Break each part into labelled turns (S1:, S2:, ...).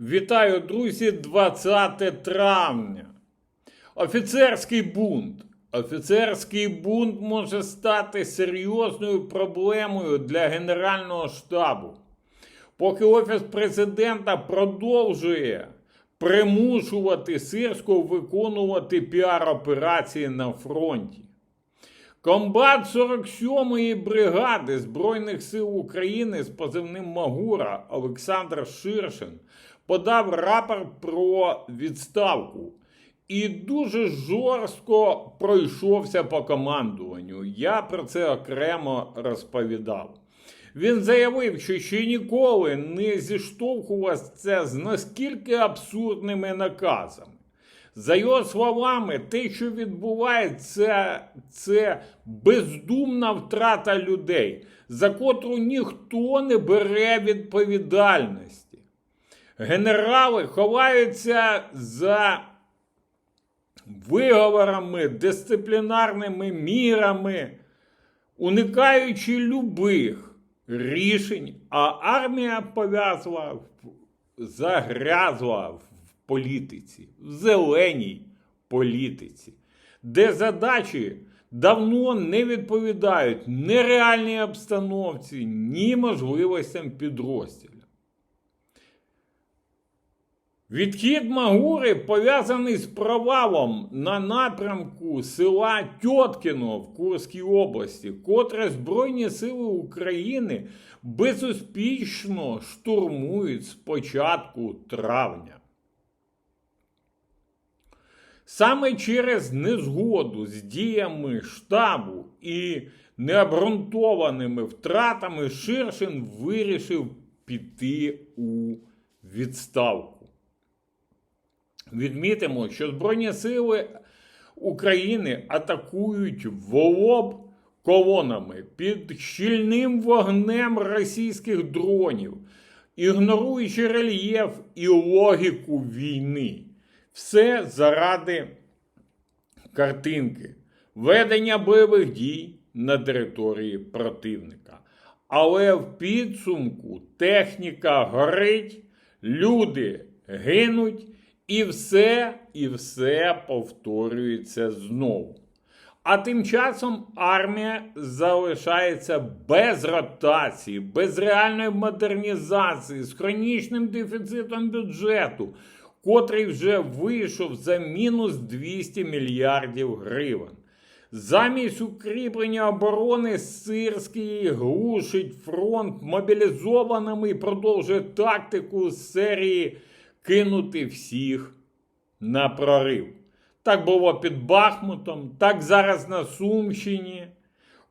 S1: Вітаю, друзі, 20 травня. Офіцерський бунт. Офіцерський бунт може стати серйозною проблемою для Генерального штабу. Поки Офіс президента продовжує примушувати Сирського виконувати піар-операції на фронті. Комбат 47-ї бригади Збройних сил України з позивним Магура Олександр Ширшин подав рапорт про відставку і дуже жорстко пройшовся по командуванню. Я про це окремо розповідав. Він заявив, що ще ніколи не зіштовхувався з наскільки абсурдними наказами. За його словами, те, що відбувається, це бездумна втрата людей, за котру ніхто не бере відповідальності. Генерали ховаються за виговорами, дисциплінарними мірами, уникаючи любих рішень, а армія пов'язла, загрязла в політиці, в зеленій політиці, де задачі давно не відповідають ні реальній обстановці, ні можливостям підрозділів. Відхід Магури пов'язаний з провалом на напрямку села Тьоткіно в Курській області, котре Збройні Сили України безуспішно штурмують з початку травня. Саме через незгоду з діями штабу і необґрунтованими втратами Ширшин вирішив піти у відставку. Відмітимо, що Збройні сили України атакують в лоб колонами під щільним вогнем російських дронів, ігноруючи рельєф і логіку війни. Все заради картинки, ведення бойових дій на території противника. Але в підсумку техніка горить, люди гинуть, і все, і все повторюється знову. А тим часом армія залишається без ротації, без реальної модернізації, з хронічним дефіцитом бюджету, котрий вже вийшов за мінус 200 мільярдів гривень. Замість укріплення оборони Сирський глушить фронт мобілізованими і продовжує тактику серії кинути всіх на прорив. Так було під Бахмутом, так зараз на Сумщині,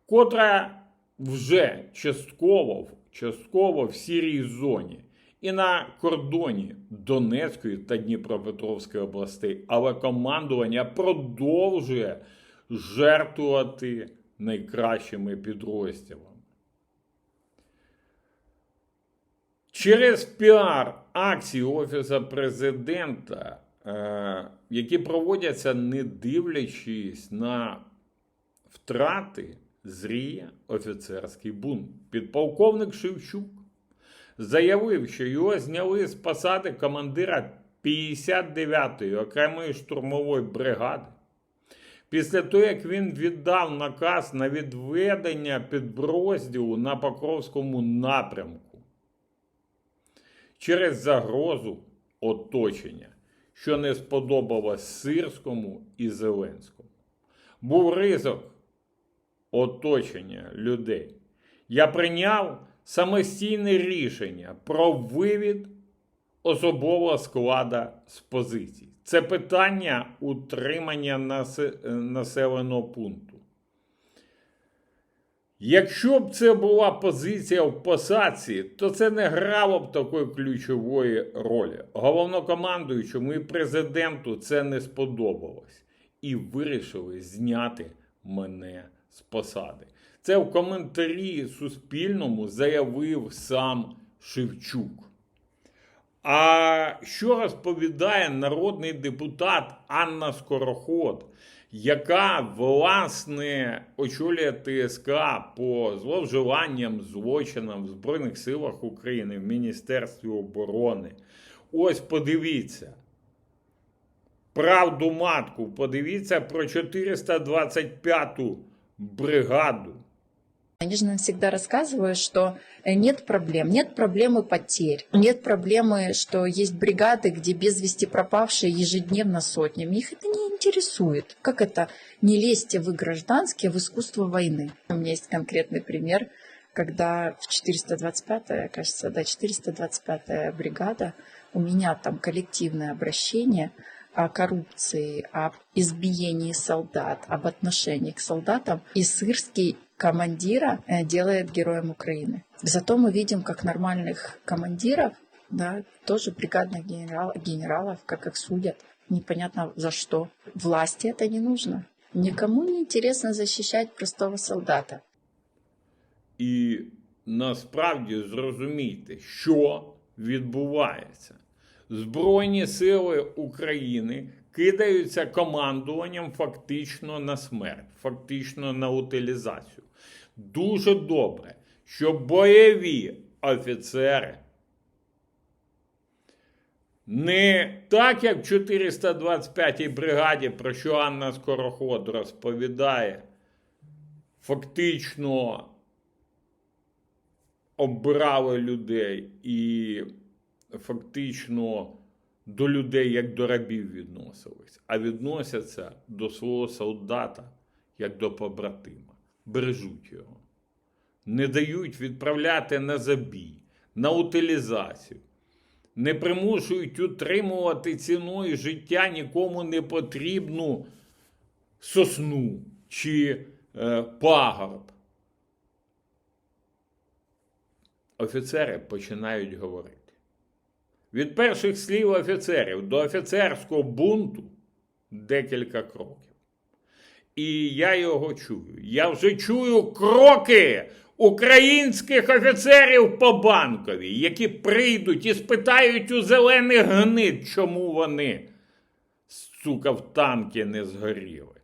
S1: котра вже частково, частково в сірій зоні і на кордоні Донецької та Дніпропетровської областей. Але командування продовжує жертвувати найкращими підрозділами. Через піар акції Офісу президента, е, які проводяться не дивлячись на втрати, зріє офіцерський бунт. Підполковник Шевчук заявив, що його зняли з посади командира 59-ї окремої штурмової бригади. Після того, як він віддав наказ на відведення підрозділу на Покровському напрямку через загрозу оточення, що не сподобалось Сирському і Зеленському. Був ризик оточення людей. Я прийняв самостійне рішення про вивід особового склада з позицій. Це питання утримання населеного пункту. Якщо б це була позиція в посадці, то це не грало б такої ключової ролі. Головнокомандуючому і президенту це не сподобалось. І вирішили зняти мене з посади. Це в коментарі Суспільному заявив сам Шевчук. А що розповідає народний депутат Анна Скороход, яка власне очолює ТСК по зловживанням, злочинам в Збройних силах України в Міністерстві оборони, Ось подивіться. Правду матку, подивіться про 425-ту бригаду.
S2: Они же нам всегда рассказывают, что э, нет проблем, нет проблемы потерь, нет проблемы, что есть бригады, где без вести пропавшие ежедневно сотнями. Их это не интересует. Как это не лезьте вы гражданские в искусство войны? У меня есть конкретный пример, когда в 425-я, кажется, да, 425-я бригада, у меня там коллективное обращение о коррупции, об избиении солдат, об отношении к солдатам. И сырский командира э, делает героем Украины. Зато мы видим, как нормальных командиров, да, тоже бригадных генерал, генералов, как их судят, непонятно за что. Власти это не нужно. Никому не интересно защищать простого солдата.
S1: І насправді зрозумійте, що відбувається. Збройні сили України кидаються командуванням фактично на смерть, фактично на утилізацію. Дуже добре, що бойові офіцери не так, як в 425-й бригаді, про що Анна Скороход розповідає, фактично обирали людей і фактично до людей як до рабів відносились, а відносяться до свого солдата як до побратима, бережуть його, не дають відправляти на забій, на утилізацію, не примушують утримувати ціною життя нікому не потрібну сосну чи е, пагорб. офіцери починають говорити. Від перших слів офіцерів до офіцерського бунту декілька кроків. І я його чую. Я вже чую кроки українських офіцерів по банковій, які прийдуть і спитають у зелених гнид, чому вони, сука, в танки не згоріли.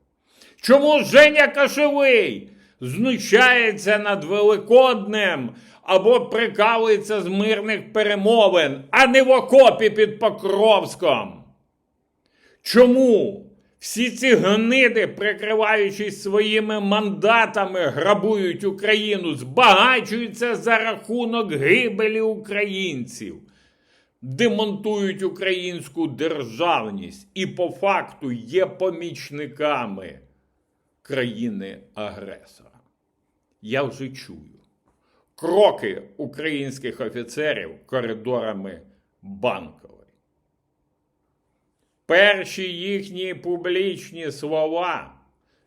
S1: Чому Женя Кашевий знущається над Великоднем або прикалується з мирних перемовин, а не в окопі під Покровськом? Чому всі ці гниди, прикриваючись своїми мандатами, грабують Україну, збагачуються за рахунок гибелі українців? демонтують українську державність і по факту є помічниками країни-агресора. Я вже чую кроки українських офіцерів коридорами банкової. Перші їхні публічні слова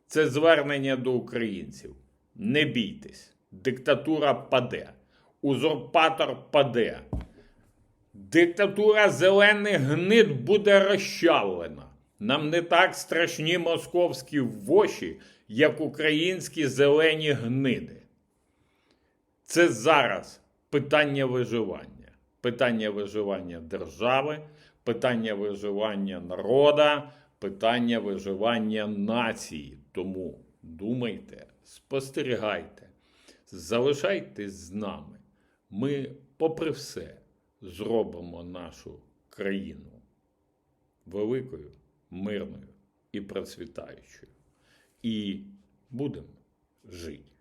S1: це звернення до українців. Не бійтесь, диктатура паде, узурпатор паде. Диктатура зелених гнид буде розчавлена. Нам не так страшні московські воші, як українські зелені гниди. Це зараз питання виживання. Питання виживання держави, питання виживання народа, питання виживання нації. Тому думайте, спостерігайте, залишайтесь з нами. Ми, попри все, зробимо нашу країну великою, мирною і процвітаючою. І будемо жити.